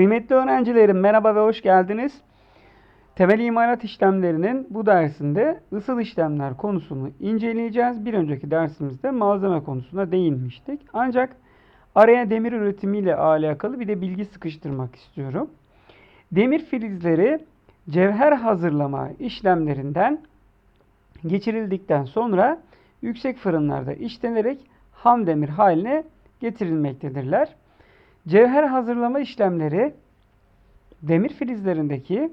Kıymetli öğrencilerim merhaba ve hoş geldiniz. Temel imalat işlemlerinin bu dersinde ısıl işlemler konusunu inceleyeceğiz. Bir önceki dersimizde malzeme konusuna değinmiştik. Ancak araya demir üretimiyle alakalı bir de bilgi sıkıştırmak istiyorum. Demir filizleri cevher hazırlama işlemlerinden geçirildikten sonra yüksek fırınlarda işlenerek ham demir haline getirilmektedirler. Cevher hazırlama işlemleri demir filizlerindeki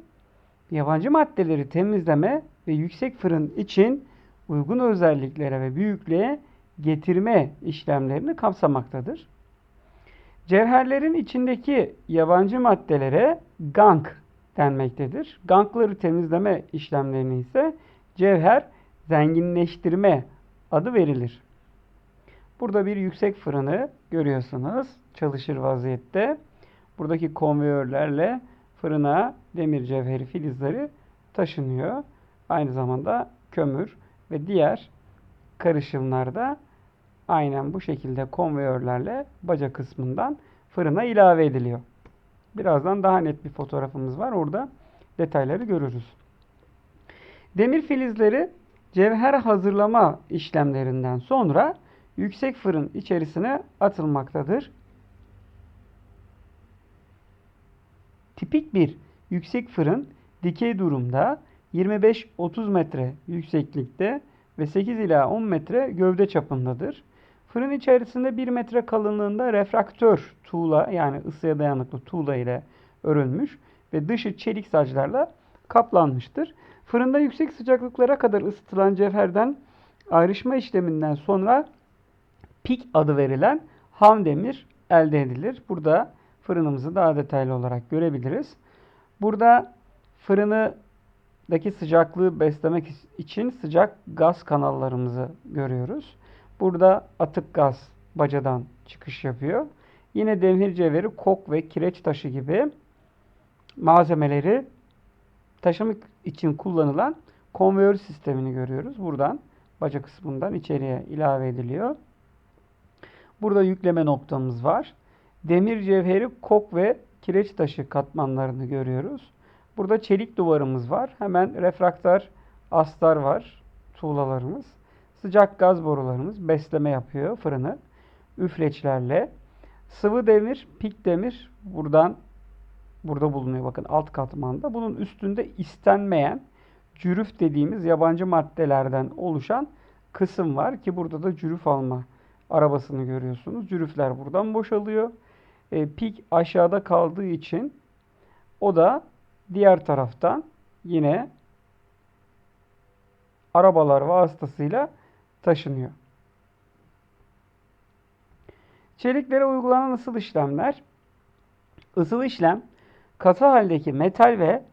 yabancı maddeleri temizleme ve yüksek fırın için uygun özelliklere ve büyüklüğe getirme işlemlerini kapsamaktadır. Cevherlerin içindeki yabancı maddelere gank denmektedir. Gankları temizleme işlemlerini ise cevher zenginleştirme adı verilir. Burada bir yüksek fırını görüyorsunuz. Çalışır vaziyette. Buradaki konveyörlerle fırına demir cevheri filizleri taşınıyor. Aynı zamanda kömür ve diğer karışımlarda aynen bu şekilde konveyörlerle baca kısmından fırına ilave ediliyor. Birazdan daha net bir fotoğrafımız var. Orada detayları görürüz. Demir filizleri cevher hazırlama işlemlerinden sonra yüksek fırın içerisine atılmaktadır. Tipik bir yüksek fırın dikey durumda 25-30 metre yükseklikte ve 8 ila 10 metre gövde çapındadır. Fırın içerisinde 1 metre kalınlığında refraktör tuğla yani ısıya dayanıklı tuğla ile örülmüş ve dışı çelik saclarla kaplanmıştır. Fırında yüksek sıcaklıklara kadar ısıtılan cevherden ayrışma işleminden sonra pik adı verilen ham demir elde edilir. Burada fırınımızı daha detaylı olarak görebiliriz. Burada fırındaki sıcaklığı beslemek için sıcak gaz kanallarımızı görüyoruz. Burada atık gaz bacadan çıkış yapıyor. Yine demir cevheri, kok ve kireç taşı gibi malzemeleri taşımak için kullanılan konveyör sistemini görüyoruz. Buradan baca kısmından içeriye ilave ediliyor. Burada yükleme noktamız var. Demir cevheri, kok ve kireç taşı katmanlarını görüyoruz. Burada çelik duvarımız var. Hemen refraktör astar var. Tuğlalarımız. Sıcak gaz borularımız besleme yapıyor fırını. Üfleçlerle. Sıvı demir, pik demir buradan burada bulunuyor bakın alt katmanda. Bunun üstünde istenmeyen cürüf dediğimiz yabancı maddelerden oluşan kısım var ki burada da cürüf alma arabasını görüyorsunuz. Cürüfler buradan boşalıyor. E, pik aşağıda kaldığı için o da diğer taraftan yine arabalar vasıtasıyla taşınıyor. Çeliklere uygulanan ısıl işlemler. Isıl işlem katı haldeki metal ve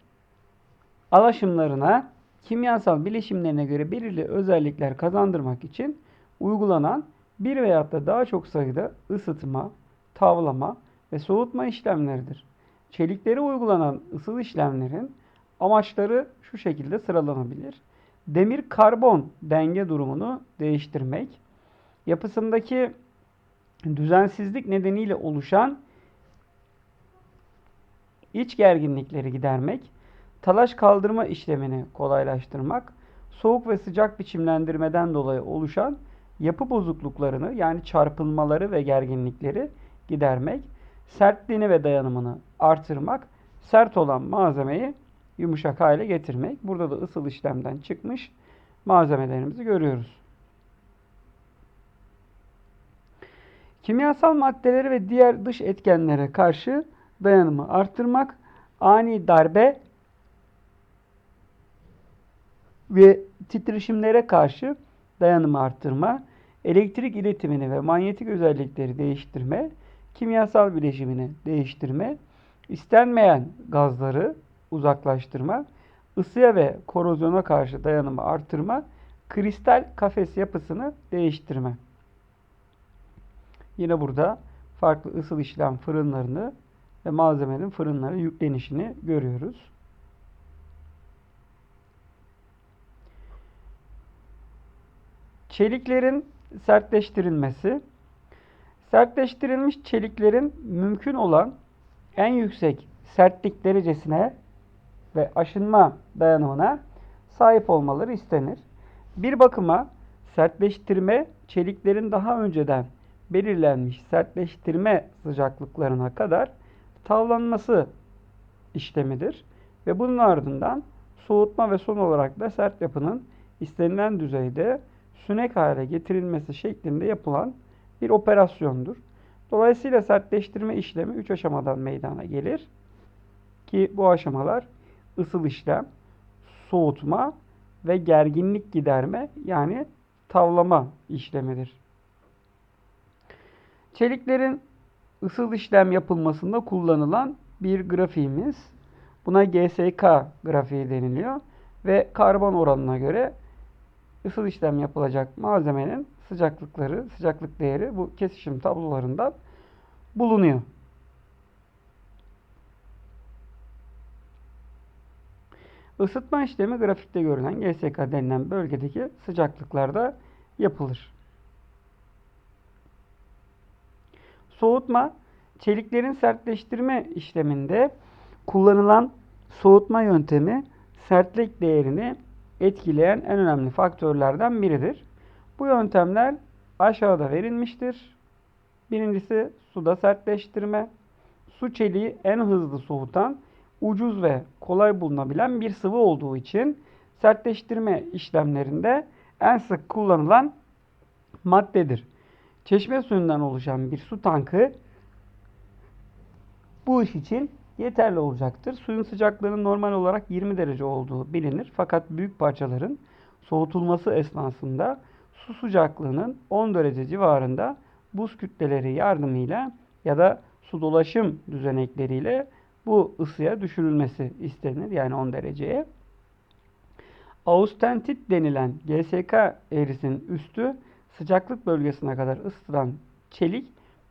alaşımlarına kimyasal bileşimlerine göre belirli özellikler kazandırmak için uygulanan bir veyahut da daha çok sayıda ısıtma, tavlama ve soğutma işlemleridir. Çeliklere uygulanan ısıl işlemlerin amaçları şu şekilde sıralanabilir. Demir karbon denge durumunu değiştirmek, yapısındaki düzensizlik nedeniyle oluşan iç gerginlikleri gidermek, talaş kaldırma işlemini kolaylaştırmak, soğuk ve sıcak biçimlendirmeden dolayı oluşan yapı bozukluklarını yani çarpılmaları ve gerginlikleri gidermek, sertliğini ve dayanımını artırmak, sert olan malzemeyi yumuşak hale getirmek. Burada da ısıl işlemden çıkmış malzemelerimizi görüyoruz. Kimyasal maddeleri ve diğer dış etkenlere karşı dayanımı arttırmak, ani darbe ve titreşimlere karşı dayanımı arttırma, elektrik iletimini ve manyetik özellikleri değiştirme, kimyasal bileşimini değiştirme, istenmeyen gazları uzaklaştırma, ısıya ve korozyona karşı dayanımı artırma, kristal kafes yapısını değiştirme. Yine burada farklı ısıl işlem fırınlarını ve malzemenin fırınlara yüklenişini görüyoruz. Çeliklerin sertleştirilmesi. Sertleştirilmiş çeliklerin mümkün olan en yüksek sertlik derecesine ve aşınma dayanımına sahip olmaları istenir. Bir bakıma sertleştirme çeliklerin daha önceden belirlenmiş sertleştirme sıcaklıklarına kadar tavlanması işlemidir. Ve bunun ardından soğutma ve son olarak da sert yapının istenilen düzeyde sünek hale getirilmesi şeklinde yapılan bir operasyondur. Dolayısıyla sertleştirme işlemi 3 aşamadan meydana gelir. Ki bu aşamalar ısıl işlem, soğutma ve gerginlik giderme yani tavlama işlemidir. Çeliklerin ısıl işlem yapılmasında kullanılan bir grafiğimiz. Buna GSK grafiği deniliyor ve karbon oranına göre ısıl işlem yapılacak malzemenin sıcaklıkları, sıcaklık değeri bu kesişim tablolarında bulunuyor. Isıtma işlemi grafikte görülen GSK denilen bölgedeki sıcaklıklarda yapılır. Soğutma, çeliklerin sertleştirme işleminde kullanılan soğutma yöntemi sertlik değerini etkileyen en önemli faktörlerden biridir. Bu yöntemler aşağıda verilmiştir. Birincisi suda sertleştirme. Su çeliği en hızlı soğutan, ucuz ve kolay bulunabilen bir sıvı olduğu için sertleştirme işlemlerinde en sık kullanılan maddedir. Çeşme suyundan oluşan bir su tankı bu iş için yeterli olacaktır. Suyun sıcaklığının normal olarak 20 derece olduğu bilinir. Fakat büyük parçaların soğutulması esnasında su sıcaklığının 10 derece civarında buz kütleleri yardımıyla ya da su dolaşım düzenekleriyle bu ısıya düşürülmesi istenir. Yani 10 dereceye. Austentit denilen GSK eğrisinin üstü sıcaklık bölgesine kadar ısıtılan çelik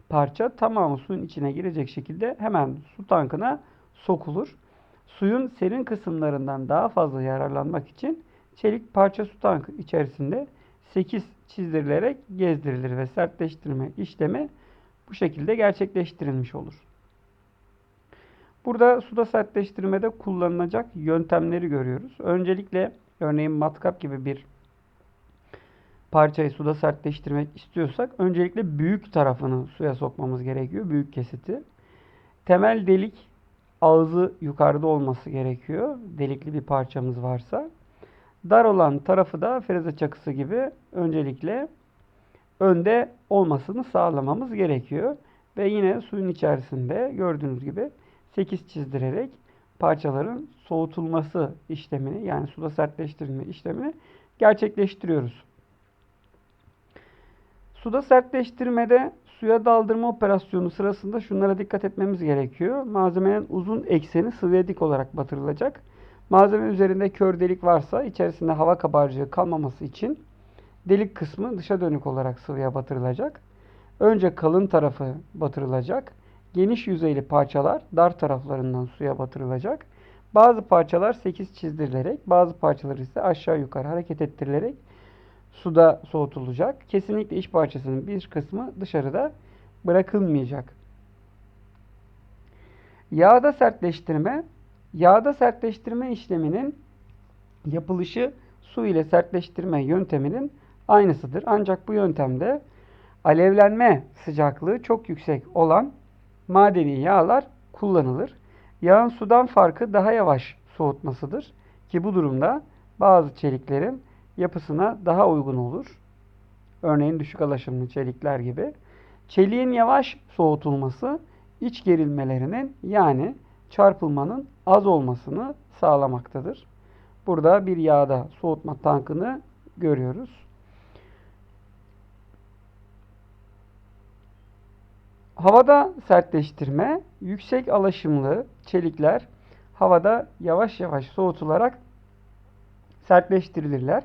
parça tamamı suyun içine girecek şekilde hemen su tankına sokulur. Suyun serin kısımlarından daha fazla yararlanmak için çelik parça su tankı içerisinde 8 çizdirilerek gezdirilir ve sertleştirme işlemi bu şekilde gerçekleştirilmiş olur. Burada suda sertleştirmede kullanılacak yöntemleri görüyoruz. Öncelikle örneğin matkap gibi bir parçayı suda sertleştirmek istiyorsak öncelikle büyük tarafını suya sokmamız gerekiyor. Büyük kesiti. Temel delik ağzı yukarıda olması gerekiyor. Delikli bir parçamız varsa. Dar olan tarafı da freze çakısı gibi öncelikle önde olmasını sağlamamız gerekiyor. Ve yine suyun içerisinde gördüğünüz gibi 8 çizdirerek parçaların soğutulması işlemini yani suda sertleştirilme işlemini gerçekleştiriyoruz. Suda sertleştirmede suya daldırma operasyonu sırasında şunlara dikkat etmemiz gerekiyor. Malzemenin uzun ekseni sıvıya dik olarak batırılacak. Malzeme üzerinde kör delik varsa içerisinde hava kabarcığı kalmaması için delik kısmı dışa dönük olarak sıvıya batırılacak. Önce kalın tarafı batırılacak. Geniş yüzeyli parçalar dar taraflarından suya batırılacak. Bazı parçalar 8 çizdirilerek, bazı parçalar ise aşağı yukarı hareket ettirilerek suda soğutulacak. Kesinlikle iç parçasının bir kısmı dışarıda bırakılmayacak. Yağda sertleştirme, yağda sertleştirme işleminin yapılışı su ile sertleştirme yönteminin aynısıdır. Ancak bu yöntemde alevlenme sıcaklığı çok yüksek olan madeni yağlar kullanılır. Yağın sudan farkı daha yavaş soğutmasıdır ki bu durumda bazı çeliklerin yapısına daha uygun olur. Örneğin düşük alaşımlı çelikler gibi. Çeliğin yavaş soğutulması iç gerilmelerinin yani çarpılmanın az olmasını sağlamaktadır. Burada bir yağda soğutma tankını görüyoruz. Havada sertleştirme, yüksek alaşımlı çelikler havada yavaş yavaş soğutularak sertleştirilirler.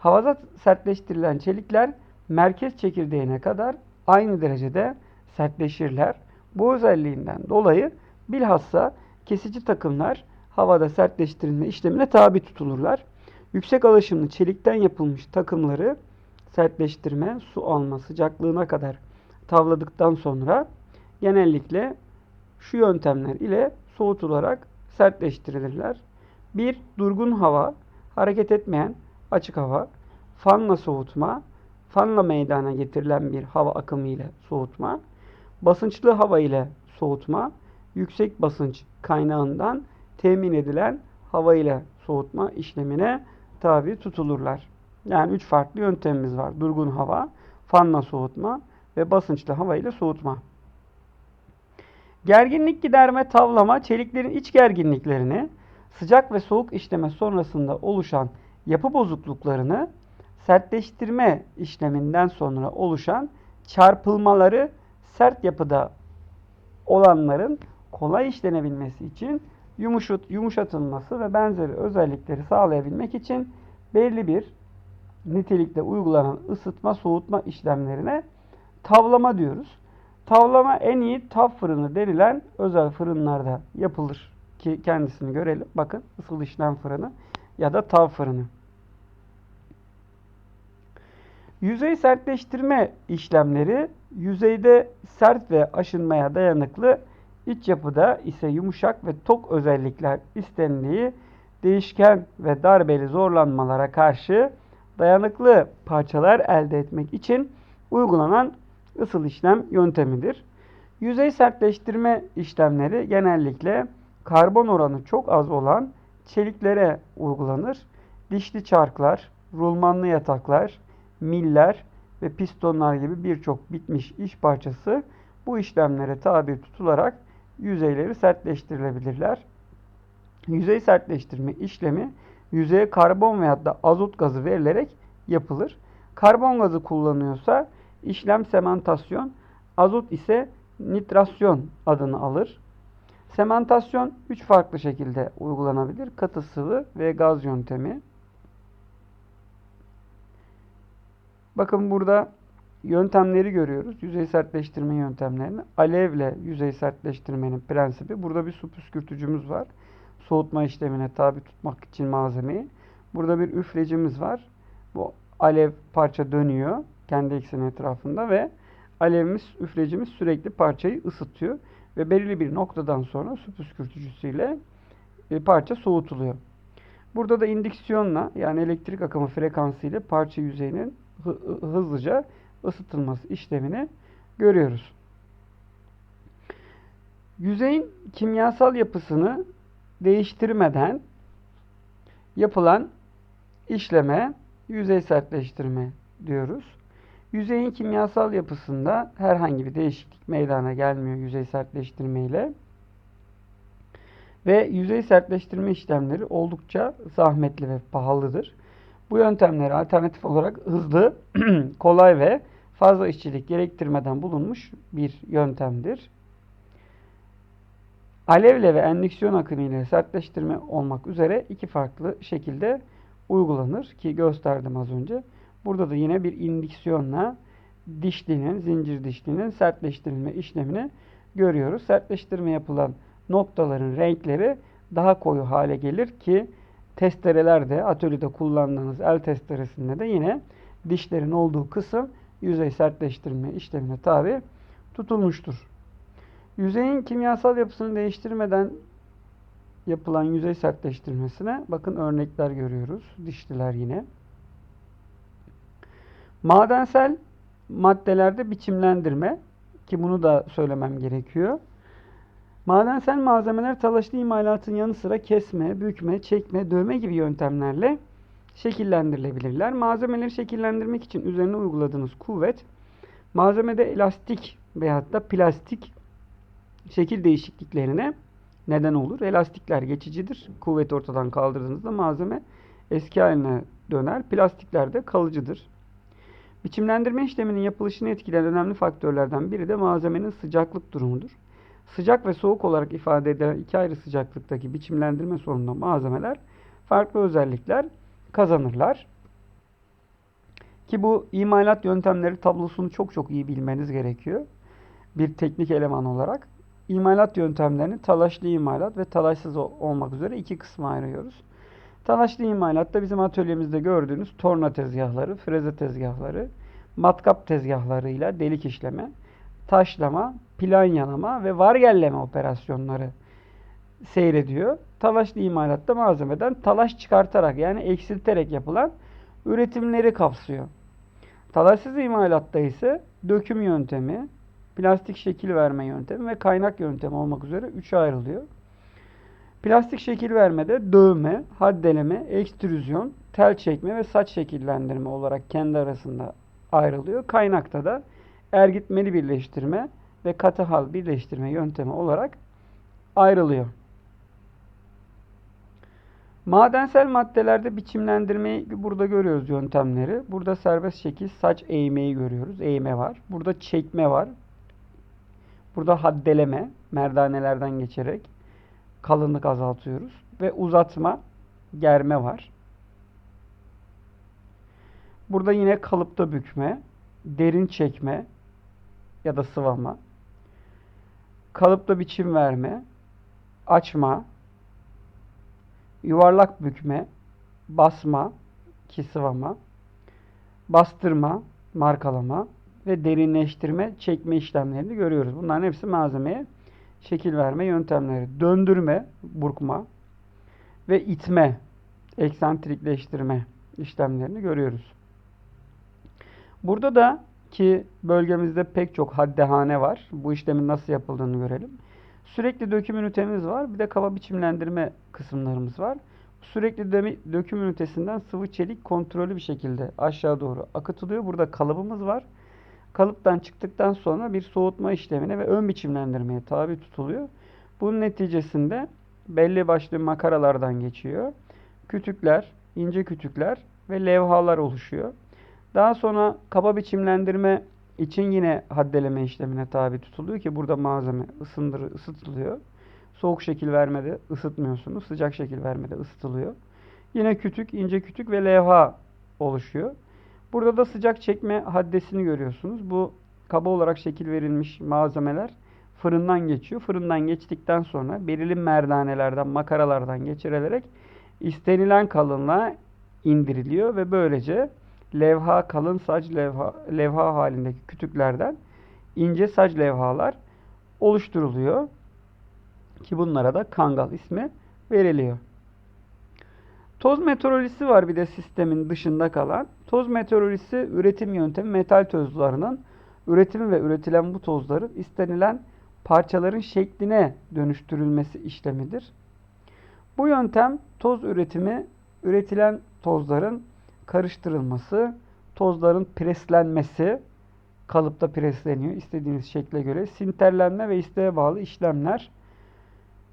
Havada sertleştirilen çelikler merkez çekirdeğine kadar aynı derecede sertleşirler. Bu özelliğinden dolayı bilhassa kesici takımlar havada sertleştirilme işlemine tabi tutulurlar. Yüksek alaşımlı çelikten yapılmış takımları sertleştirme, su alma sıcaklığına kadar tavladıktan sonra genellikle şu yöntemler ile soğutularak sertleştirilirler. 1. Durgun hava, hareket etmeyen açık hava, fanla soğutma, fanla meydana getirilen bir hava akımı ile soğutma, basınçlı hava ile soğutma, yüksek basınç kaynağından temin edilen hava ile soğutma işlemine tabi tutulurlar. Yani üç farklı yöntemimiz var. Durgun hava, fanla soğutma ve basınçlı hava ile soğutma. Gerginlik giderme, tavlama, çeliklerin iç gerginliklerini, sıcak ve soğuk işleme sonrasında oluşan yapı bozukluklarını, sertleştirme işleminden sonra oluşan çarpılmaları sert yapıda olanların kolay işlenebilmesi için yumuşat, yumuşatılması ve benzeri özellikleri sağlayabilmek için belli bir nitelikte uygulanan ısıtma soğutma işlemlerine tavlama diyoruz. Tavlama en iyi tav fırını denilen özel fırınlarda yapılır ki kendisini görelim. Bakın ısıl işlem fırını ya da tav fırını. Yüzey sertleştirme işlemleri yüzeyde sert ve aşınmaya dayanıklı iç yapıda ise yumuşak ve tok özellikler istendiği değişken ve darbeli zorlanmalara karşı dayanıklı parçalar elde etmek için uygulanan ısıl işlem yöntemidir. Yüzey sertleştirme işlemleri genellikle karbon oranı çok az olan çeliklere uygulanır. Dişli çarklar, rulmanlı yataklar, miller ve pistonlar gibi birçok bitmiş iş parçası bu işlemlere tabi tutularak yüzeyleri sertleştirilebilirler. Yüzey sertleştirme işlemi yüzeye karbon veya da azot gazı verilerek yapılır. Karbon gazı kullanıyorsa işlem sementasyon, azot ise nitrasyon adını alır. Sementasyon 3 farklı şekilde uygulanabilir. Katı sıvı ve gaz yöntemi. Bakın burada yöntemleri görüyoruz. Yüzey sertleştirme yöntemlerini. Alevle yüzey sertleştirmenin prensibi. Burada bir su püskürtücümüz var. Soğutma işlemine tabi tutmak için malzemeyi. Burada bir üflecimiz var. Bu alev parça dönüyor kendi ekseni etrafında ve alevimiz, üflecimiz sürekli parçayı ısıtıyor ve belirli bir noktadan sonra su püskürtücüsüyle parça soğutuluyor. Burada da indüksiyonla yani elektrik akımı frekansı ile parça yüzeyinin hızlıca ısıtılması işlemini görüyoruz. Yüzeyin kimyasal yapısını değiştirmeden yapılan işleme yüzey sertleştirme diyoruz. Yüzeyin kimyasal yapısında herhangi bir değişiklik meydana gelmiyor yüzey sertleştirme ile. Ve yüzey sertleştirme işlemleri oldukça zahmetli ve pahalıdır. Bu yöntemleri alternatif olarak hızlı, kolay ve fazla işçilik gerektirmeden bulunmuş bir yöntemdir. Alevle ve endüksiyon akımı ile sertleştirme olmak üzere iki farklı şekilde uygulanır ki gösterdim az önce. Burada da yine bir indüksiyonla dişlinin, zincir dişlinin sertleştirilme işlemini görüyoruz. Sertleştirme yapılan noktaların renkleri daha koyu hale gelir ki testerelerde, atölyede kullandığınız el testeresinde de yine dişlerin olduğu kısım yüzey sertleştirme işlemine tabi tutulmuştur. Yüzeyin kimyasal yapısını değiştirmeden yapılan yüzey sertleştirmesine bakın örnekler görüyoruz. Dişliler yine. Madensel maddelerde biçimlendirme ki bunu da söylemem gerekiyor. Madensel malzemeler talaşlı imalatın yanı sıra kesme, bükme, çekme, dövme gibi yöntemlerle şekillendirilebilirler. Malzemeleri şekillendirmek için üzerine uyguladığınız kuvvet malzemede elastik veyahut da plastik şekil değişikliklerine neden olur. Elastikler geçicidir. Kuvveti ortadan kaldırdığınızda malzeme eski haline döner. Plastikler de kalıcıdır. Biçimlendirme işleminin yapılışını etkileyen önemli faktörlerden biri de malzemenin sıcaklık durumudur. Sıcak ve soğuk olarak ifade edilen iki ayrı sıcaklıktaki biçimlendirme sonunda malzemeler farklı özellikler kazanırlar. Ki bu imalat yöntemleri tablosunu çok çok iyi bilmeniz gerekiyor. Bir teknik eleman olarak. İmalat yöntemlerini talaşlı imalat ve talaşsız olmak üzere iki kısma ayırıyoruz. Talaşlı imalatta bizim atölyemizde gördüğünüz torna tezgahları, freze tezgahları, matkap tezgahlarıyla delik işleme. taşlama, planyalama ve vargelleme operasyonları seyrediyor. Talaşlı imalatta malzemeden talaş çıkartarak yani eksilterek yapılan üretimleri kapsıyor. Talaşsız imalatta ise döküm yöntemi, plastik şekil verme yöntemi ve kaynak yöntemi olmak üzere üçe ayrılıyor. Plastik şekil vermede dövme, haddeleme, ekstrüzyon, tel çekme ve saç şekillendirme olarak kendi arasında ayrılıyor. Kaynakta da ergitmeli birleştirme ve katı hal birleştirme yöntemi olarak ayrılıyor. Madensel maddelerde biçimlendirmeyi burada görüyoruz yöntemleri. Burada serbest şekil saç eğmeyi görüyoruz. Eğme var. Burada çekme var. Burada haddeleme, merdanelerden geçerek kalınlık azaltıyoruz. Ve uzatma, germe var. Burada yine kalıpta bükme, derin çekme ya da sıvama, kalıpta biçim verme, açma, yuvarlak bükme, basma ki sıvama, bastırma, markalama ve derinleştirme, çekme işlemlerini görüyoruz. Bunların hepsi malzemeye şekil verme yöntemleri. Döndürme, burkma ve itme, eksantrikleştirme işlemlerini görüyoruz. Burada da ki bölgemizde pek çok haddehane var. Bu işlemin nasıl yapıldığını görelim. Sürekli döküm ünitemiz var. Bir de kaba biçimlendirme kısımlarımız var. Sürekli döküm ünitesinden sıvı çelik kontrollü bir şekilde aşağı doğru akıtılıyor. Burada kalıbımız var. Kalıptan çıktıktan sonra bir soğutma işlemine ve ön biçimlendirmeye tabi tutuluyor. Bunun neticesinde belli başlı makaralardan geçiyor. Kütükler, ince kütükler ve levhalar oluşuyor. Daha sonra kaba biçimlendirme için yine haddeleme işlemine tabi tutuluyor ki burada malzeme ısındır, ısıtılıyor. Soğuk şekil vermede ısıtmıyorsunuz. Sıcak şekil vermede ısıtılıyor. Yine kütük, ince kütük ve levha oluşuyor. Burada da sıcak çekme haddesini görüyorsunuz. Bu kaba olarak şekil verilmiş malzemeler fırından geçiyor. Fırından geçtikten sonra belirli merdanelerden, makaralardan geçirilerek istenilen kalınlığa indiriliyor ve böylece levha, kalın saç levha, levha halindeki kütüklerden ince saç levhalar oluşturuluyor. Ki bunlara da kangal ismi veriliyor. Toz meteorolojisi var bir de sistemin dışında kalan. Toz meteorolojisi üretim yöntemi metal tozlarının üretimi ve üretilen bu tozların istenilen parçaların şekline dönüştürülmesi işlemidir. Bu yöntem toz üretimi üretilen tozların karıştırılması, tozların preslenmesi, kalıpta presleniyor istediğiniz şekle göre. Sinterlenme ve isteğe bağlı işlemler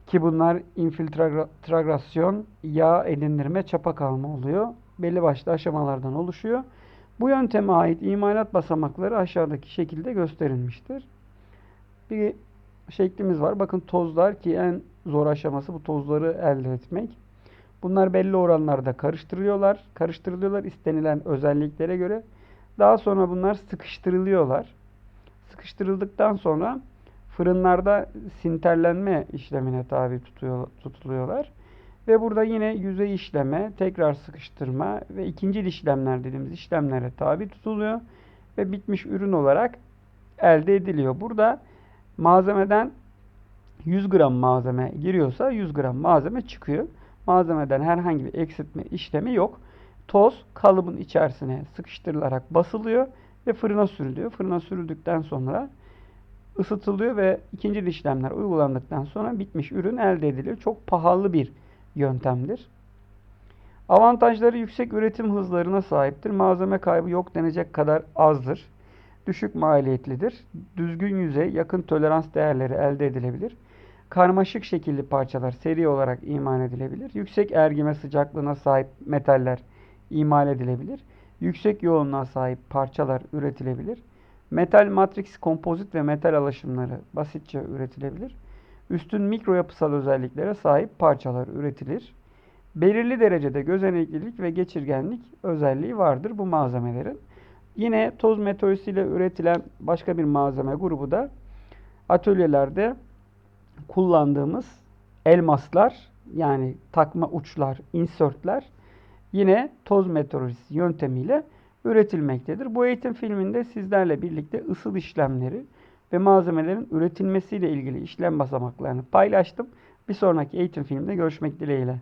ki bunlar infiltrasyon, yağ edindirme, çapa kalma oluyor. Belli başlı aşamalardan oluşuyor. Bu yönteme ait imalat basamakları aşağıdaki şekilde gösterilmiştir. Bir şeklimiz var. Bakın tozlar ki en zor aşaması bu tozları elde etmek. Bunlar belli oranlarda karıştırılıyorlar. Karıştırılıyorlar istenilen özelliklere göre. Daha sonra bunlar sıkıştırılıyorlar. Sıkıştırıldıktan sonra fırınlarda sinterlenme işlemine tabi tutuyor, tutuluyorlar. Ve burada yine yüzey işleme, tekrar sıkıştırma ve ikinci işlemler dediğimiz işlemlere tabi tutuluyor. Ve bitmiş ürün olarak elde ediliyor. Burada malzemeden 100 gram malzeme giriyorsa 100 gram malzeme çıkıyor. Malzemeden herhangi bir eksiltme işlemi yok. Toz kalıbın içerisine sıkıştırılarak basılıyor ve fırına sürülüyor. Fırına sürüldükten sonra ısıtılıyor ve ikinci işlemler uygulandıktan sonra bitmiş ürün elde ediliyor. Çok pahalı bir yöntemdir. Avantajları yüksek üretim hızlarına sahiptir. Malzeme kaybı yok denecek kadar azdır. Düşük maliyetlidir. Düzgün yüzey, yakın tolerans değerleri elde edilebilir. Karmaşık şekilli parçalar seri olarak imal edilebilir. Yüksek ergime sıcaklığına sahip metaller imal edilebilir. Yüksek yoğunluğa sahip parçalar üretilebilir. Metal matrix, kompozit ve metal alaşımları basitçe üretilebilir. Üstün mikro yapısal özelliklere sahip parçalar üretilir. Belirli derecede gözeneklilik ve geçirgenlik özelliği vardır bu malzemelerin. Yine toz meteorisiyle üretilen başka bir malzeme grubu da atölyelerde kullandığımız elmaslar yani takma uçlar, insertler yine toz meteorolojisi yöntemiyle üretilmektedir. Bu eğitim filminde sizlerle birlikte ısıl işlemleri, ve malzemelerin üretilmesiyle ilgili işlem basamaklarını paylaştım. Bir sonraki eğitim filminde görüşmek dileğiyle.